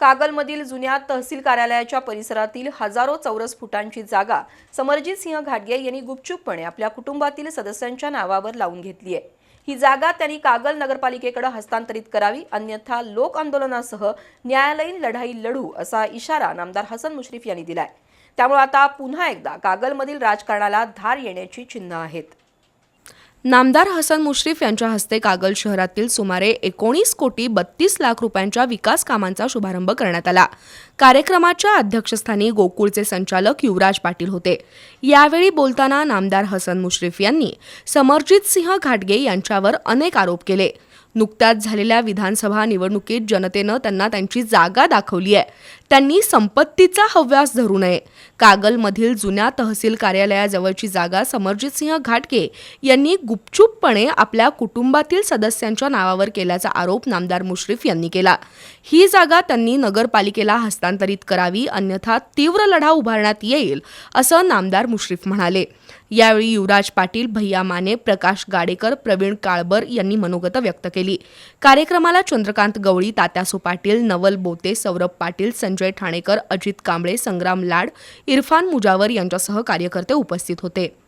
कागलमधील जुन्या तहसील कार्यालयाच्या परिसरातील हजारो चौरस फुटांची जागा समरजित सिंह घाटगे यांनी गुपचूपपणे आपल्या कुटुंबातील सदस्यांच्या नावावर लावून घेतली आहे. ही जागा त्यांनी कागल नगरपालिकेकडे हस्तांतरित करावी अन्यथा लोक आंदोलनासह न्यायालयीन लढाई लढू असा इशारा नामदार हसन मुश्रीफ यांनी दिलाय. त्यामुळे आता पुन्हा एकदा कागलमधील राजकारणाला धार येण्याची चिन्ह आहेत. नामदार हसन मुश्रीफ यांच्या हस्ते कागल शहरातील सुमारे एकोणीस कोटी बत्तीस लाख रुपयांच्या विकास कामांचा शुभारंभ करण्यात आला. कार्यक्रमाच्या अध्यक्षस्थानी गोकुळचे संचालक युवराज पाटील होते. यावेळी बोलताना नामदार हसन मुश्रीफ यांनी समरजित सिंह घाटगे यांच्यावर अनेक आरोप केले. नुकत्याच झालेल्या विधानसभा निवडणुकीत जनतेनं त्यांना त्यांची जागा दाखवली आहे. त्यांनी संपत्तीचा हव्यास धरू नये. कागलमधील जुन्या तहसील कार्यालयाजवळची जागा समरजित सिंह घाटगे यांनी गुपचूपपणे आपल्या कुटुंबातील सदस्यांच्या नावावर केल्याचा आरोप नामदार मुश्रीफ यांनी केला. ही जागा त्यांनी नगरपालिकेला हस्तांतरित करावी अन्यथा तीव्र लढा उभारण्यात येईल असं नामदार मुश्रीफ म्हणाले. यावेळी युवराज पाटील भैया माने प्रकाश गाडेकर प्रवीण काळबर यांनी मनोगत व्यक्त केली. कार्यक्रमाला चंद्रकांत गवळी तात्यासू पाटील नवल बोते सौरभ पाटील संजय ठाणेकर अजित कांबळे संग्राम लाड इरफान मुजावर यांच्यासह कार्यकर्ते उपस्थित होते.